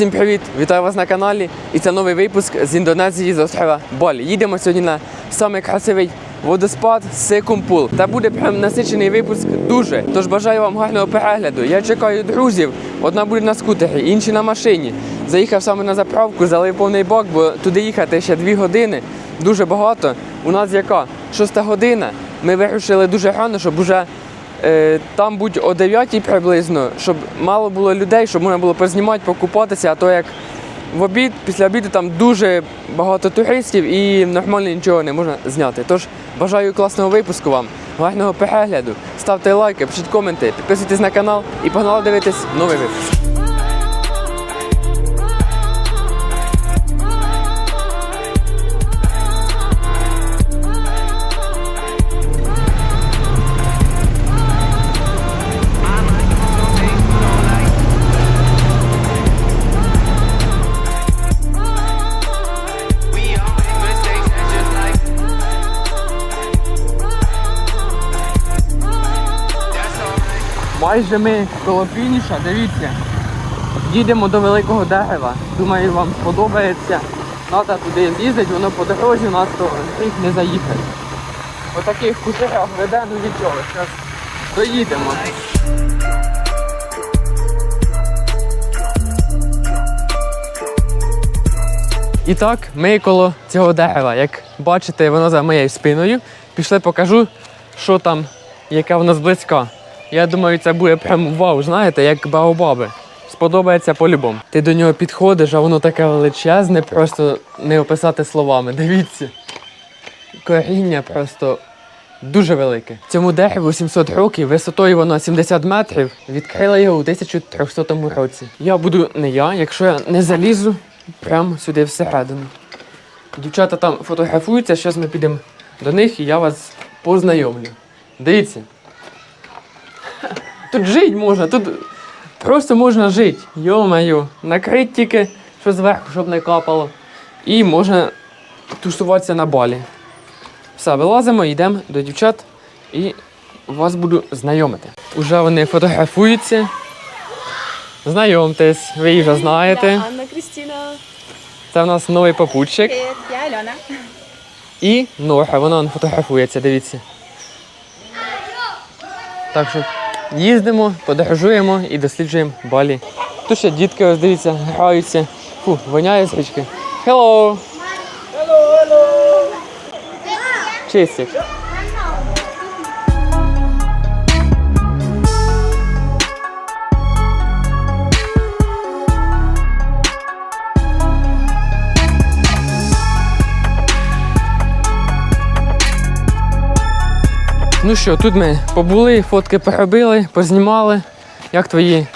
Всім привіт! Вітаю вас на каналі. І це новий випуск з Індонезії з острова Балі. Їдемо сьогодні на самий красивий водоспад Секумпул. Та буде прям насичений випуск дуже. Тож бажаю вам гарного перегляду. Я чекаю друзів. Одна буде на скутері, інші на машині. Заїхав саме на заправку, залив повний бак, бо туди їхати ще дві години. Дуже багато. У нас яка? Шоста година. Ми вирушили дуже рано, щоб уже Там будь о 9 приблизно, щоб мало було людей, щоб можна було познімати, покупатися, а то як в обід, після обіду там дуже багато туристів і нормально нічого не можна зняти. Тож бажаю класного випуску вам, гарного перегляду. Ставте лайки, пишіть коменти, підписуйтесь на канал і погнали дивитись новий випуск. Майже ми коло фініша, дивіться. Їдемо до великого дерева. Думаю, вам сподобається. Треба туди з'їздити, воно по дорозі у нас то їх не заїхати. По таких кутерах веде, ну нічого, зараз доїдемо. І так, ми коло цього дерева. Як бачите, воно за моєю спиною. Пішли покажу, що там, яка воно зблизька. Я думаю, це буде прям вау, знаєте, як баобаби. Сподобається по-любому. Ти до нього підходиш, а воно таке величезне, просто не описати словами. Дивіться. Коріння просто дуже велике. Цьому дереву 700 років, висотою воно 70 метрів. Відкрили його у 1300 році. Я буду не я, якщо я не залізу прямо сюди всередину. Дівчата там фотографуються, зараз ми підемо до них і я вас познайомлю. Дивіться. Тут жити можна, тут просто можна жити. Йо-моє, накрити тільки, що зверху, щоб не капало. І можна тусуватися на балі. Все, вилазимо, йдемо до дівчат і вас буду знайомити. Уже вони фотографуються. Знайомтесь, ви їх вже знаєте. Анна Крістіна. Це в нас новий попутчик. Я Альона. І Нора, вона фотографується, дивіться. Так що їздимо, подорожуємо і досліджуємо балі. Тут ще дітки, ось дивіться, граються. Фу, воняє з річки. Hello! Hello, hello! Чистик. Ну що, тут ми побули, фотки поробили, познімали. Як твої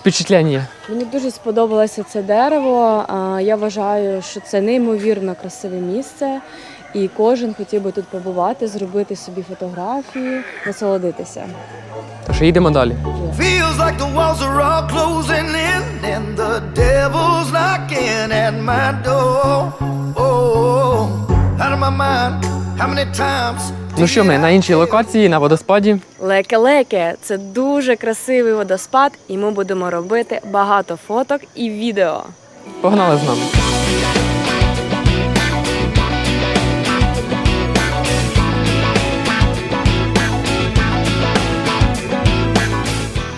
впечатлення? Мені дуже сподобалося це дерево. А, Я вважаю, що це неймовірно красиве місце, і кожен хотів би тут побувати, зробити собі фотографії, насолодитися. Тож їдемо далі. Feels Ну що, ми на іншій локації, на водоспаді. Леке-леке це дуже красивий водоспад, і ми будемо робити багато фоток і відео. Погнали з нами.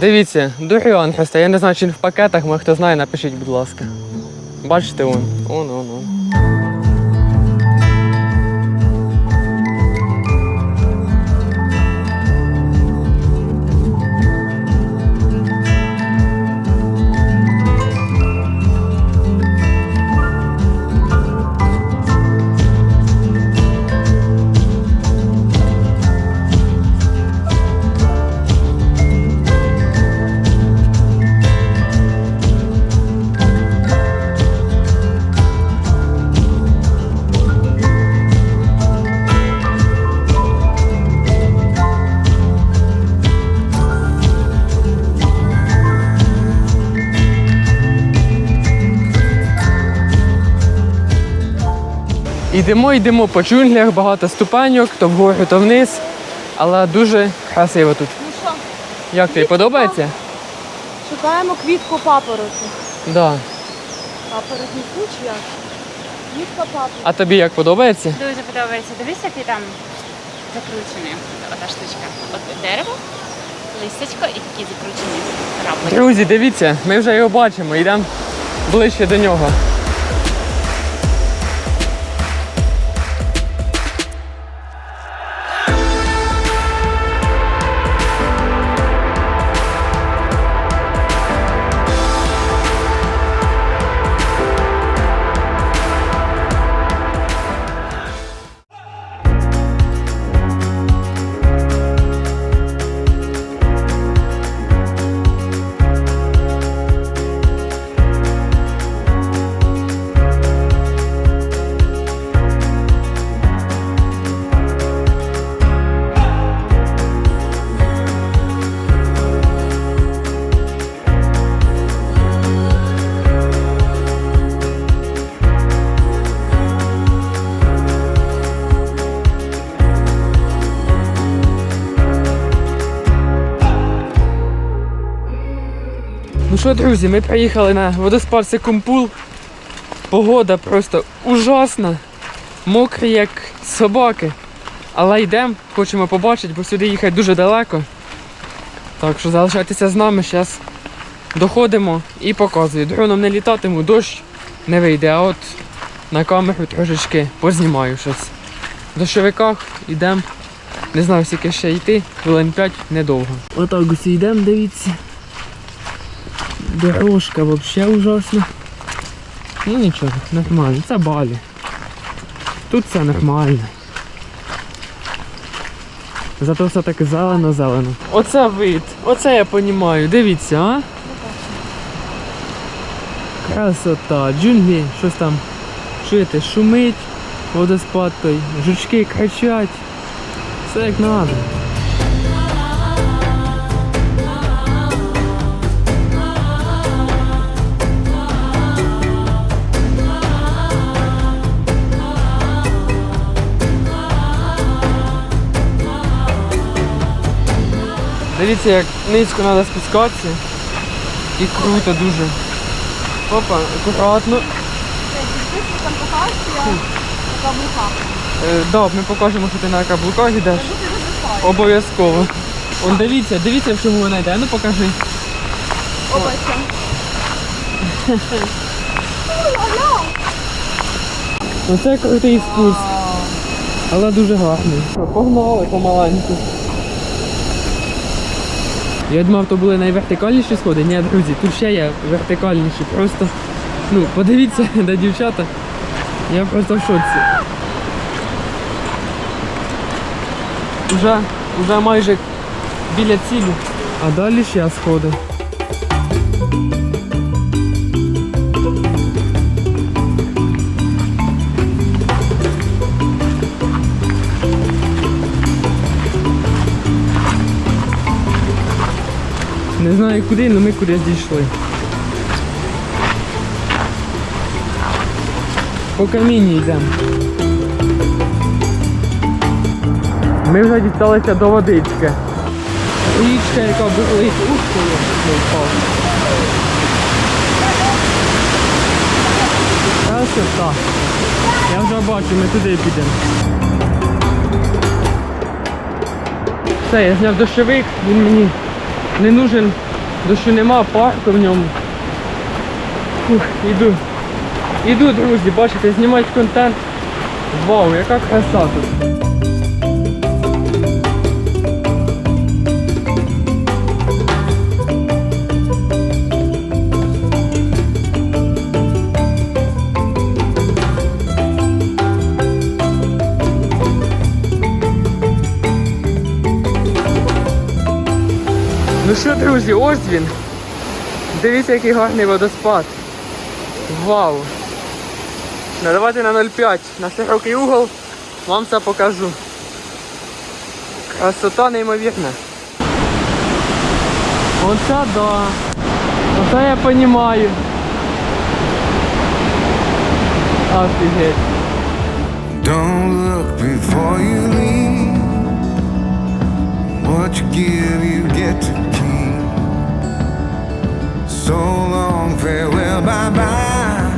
Дивіться, дуріон просто. Я не знаю, чи він в пакетах, може хто знає, напишіть, будь ласка. Бачите, он. Он, он, он. Йдемо, йдемо по джунглях, багато ступеньок, то вгору, то вниз. Але дуже красиво тут. Ну що, Як тобі подобається? шукаємо квітку папороті. Да. А передніку чи як? Мітка папа. А тобі як подобається? Дуже подобається. Дивись, який там закручений. Ота штучка. От дерево, листячко і такі закручені рамки. Друзі, дивіться, ми вже його бачимо, йдемо ближче до нього. Що, друзі, ми приїхали на водоспад Секумпул. Погода просто ужасна. Мокрі, як собаки. Але йдемо, хочемо побачити, бо сюди їхати дуже далеко. Так що залишайтеся з нами, зараз доходимо і показую. Дроном не літатиму, дощ не вийде, а от на камеру трошечки познімаю щось. В дощовиках йдемо. Не знаю, скільки ще йти, хвилин 5 недовго. Отак ось йдемо, дивіться. Дорожка взагалі ужасна. Ну нічого, нормально. Це балі. Тут все нормально. Зато все так зелено-зелено. Оце вид. Оце я понімаю. Дивіться, а? Красота. Джунглі, щось там чуєте, шумить, водоспад той, жучки кричать. Все як треба. Дивіться, як низько треба спускатися. І круто дуже. Опа, акуратно. Е, да, ми покажемо, що ти на каблуках йдеш. Обов'язково. Он дивіться, дивіться, в чому вона йде. Ну покажи. Оце Ну, крутий спуск. Але дуже гарний. Погнали помаленьку. Я думав, то були найвертикальніші сходи. Ні, друзі, тут ще є вертикальніші. Просто, ну, подивіться на дівчата. Я просто в шоці. Уже, уже майже біля цілі. А далі ще сходи. Не знаю куди, але ми кудись дійшли. По камінні йдемо. Ми вже дісталися до водички. Річка, яка бурлить. Я впав. Красота. Я вже бачу, ми туди підемо. Все, я зняв дощовик, він мені не нужен, дощу нема, парку в ньому. Фух, іду. Іду, друзі, бачите, знімати контент. Вау, яка краса тут. Ну що, друзі, ось він. Дивіться, який гарний водоспад. Вау! Ну, давайте на 0,5 на широкий угол вам це покажу. Красота неймовірна. Оце да. Оце я розумію. Офігеть. Don't look before you leave. What you give, you get to. So long farewell, bye bye.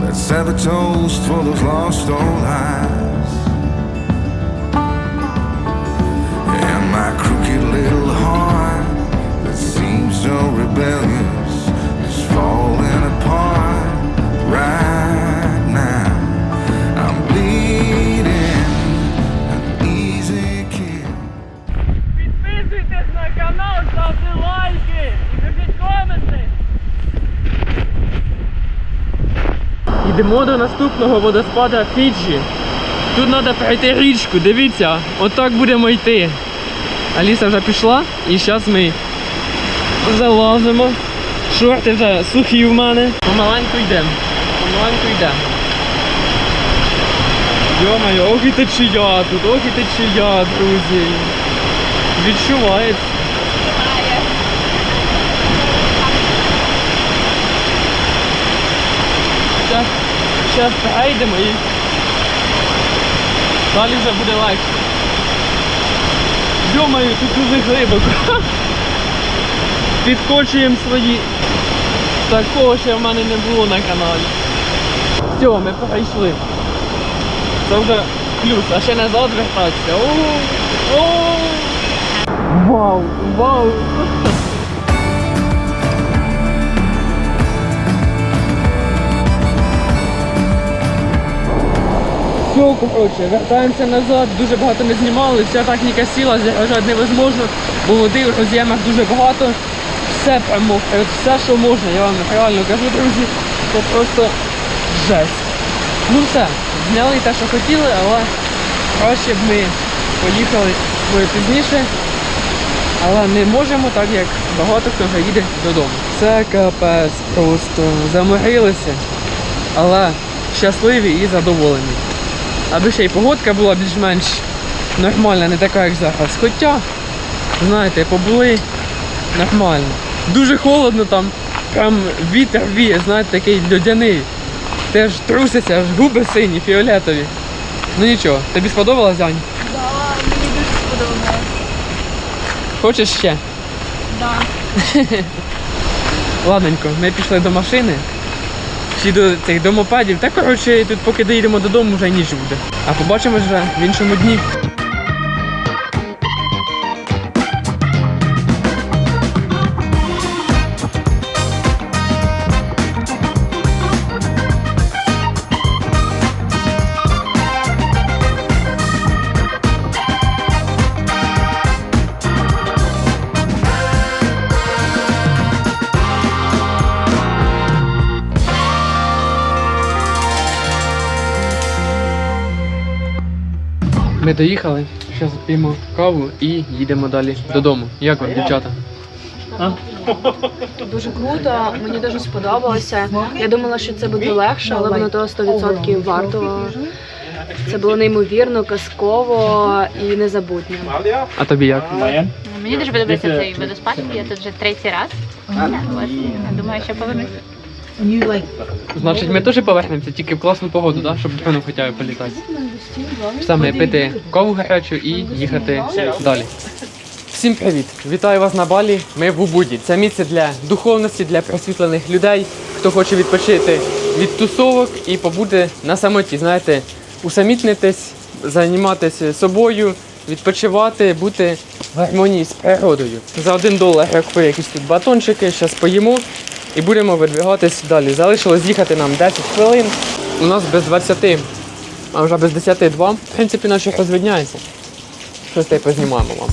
Let's have a toast for those lost old eyes. And my crooked Йдемо до наступного водоспада Фіджі. Тут треба пройти річку, дивіться, отак будемо йти. Аліса вже пішла і зараз ми залазимо. Шорти вже сухі в мене. Помаленьку йдемо. Помаленьку йдемо. Йо-моє, ох і течія тут, ох і течія, друзі. Відчувається. Зараз, зараз перейдемо і далі вже буде легше. Йомаю, тут дуже глибоко. Підкочуємо свої. Такого ще в мене не було на каналі. Все, ми перейшли. Це вже плюс, а ще назад вертатися. Вау, вау. Все, коротше, вертаємося назад, дуже багато не знімали, вся техніка сіла, зігрожати невозможно, бо води в роз'ємах дуже багато. Все прямо, все, що можна, я вам реально кажу, друзі, це просто жесть. Ну все, зняли те, що хотіли, але краще б ми поїхали може, пізніше. Але не можемо, так як багато хто вже їде додому. Це капець просто заморилися, але щасливі і задоволені. Аби ще й погодка була більш-менш нормальна, не така, як зараз. Хоча, знаєте, побули нормально. Дуже холодно там, прям вітер віє, знаєте, такий льодяний. Теж труситься, аж губи сині, фіолетові. Ну нічого, тобі сподобалось, Зань? Да, мені дуже сподобалось. Хочеш ще? Да. Ладненько, ми пішли до машини. Всі до цих домопадів. Та коротше, тут поки доїдемо додому, вже ніч буде. А побачимо вже в іншому дні. Ми доїхали, зараз п'ємо каву і їдемо далі додому. Як вам, дівчата? Дуже круто, мені дуже сподобалося. Я думала, що це буде легше, але воно того 100% варто. Це було неймовірно, казково і незабутньо. А тобі як? Мені дуже подобається цей водоспад. Я тут вже третій раз. От, я думаю, що повернусь. Значить, ми теж повернемося, тільки в класну погоду, да? щоб дроном хоча б політати. Саме пити каву гарячу і їхати далі. Всім привіт! Вітаю вас на Балі. Ми в Убуді. Це місце для духовності, для просвітлених людей, хто хоче відпочити від тусовок і побути на самоті. Знаєте, усамітнитись, займатися собою, відпочивати, бути в гармонії з природою. За один долар я купив якісь тут батончики, зараз поїмо і будемо видвигатись далі. Залишилось їхати нам 10 хвилин. У нас без 20, а вже без 10 два. В принципі, наче розвідняється. Щось та й познімаємо вам.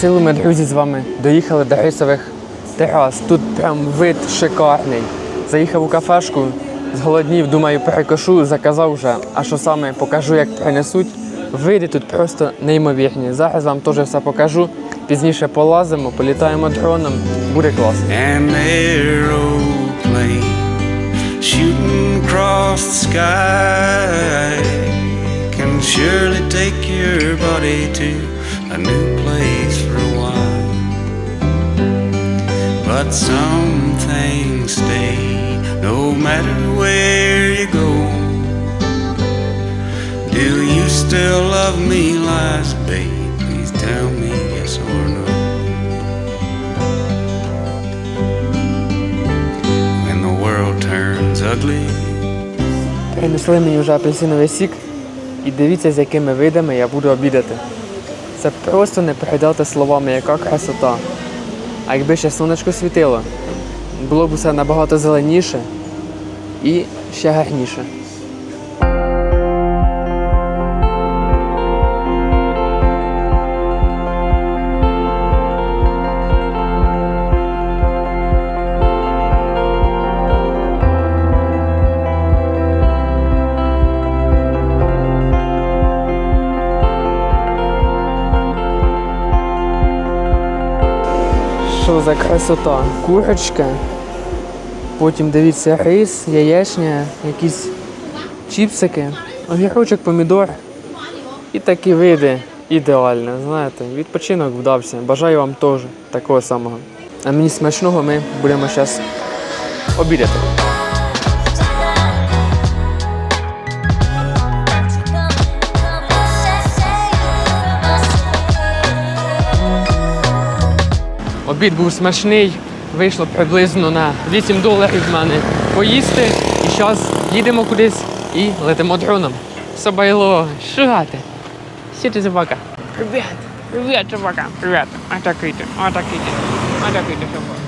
На силу ми, друзі, з вами доїхали до рисових терас. Тут прям вид шикарний. Заїхав у кафешку, зголоднів, думаю, перекошу, заказав вже. А що саме покажу, як принесуть. Види тут просто неймовірні. Зараз вам теж все покажу. Пізніше полазимо, політаємо дроном. Буде класно. Can surely take your body to a new place But some things stay no matter where you go. Do you still love me, lies, babe? Please tell me yes or no. When the world turns ugly. Принесли мені вже апельсиновий сік, і дивіться, з якими видами я буду обідати. Це просто не передати словами, яка красота. А якби ще сонечко світило, було б усе набагато зеленіше і ще гарніше. За красота? Курочка. Потім дивіться рис, яєчня, якісь чіпсики, огірочок, помідор. І такі види ідеально, знаєте, відпочинок вдався. Бажаю вам теж такого самого. А мені смачного ми будемо зараз обідати. Обід був смачний, вийшло приблизно на 8 доларів в мене поїсти. І зараз їдемо кудись і летимо дроном. Собайло, що Сіти собака? Привіт! Привіт, собака! Привіт! Атакуйте, атакуйте, атакуйте собака.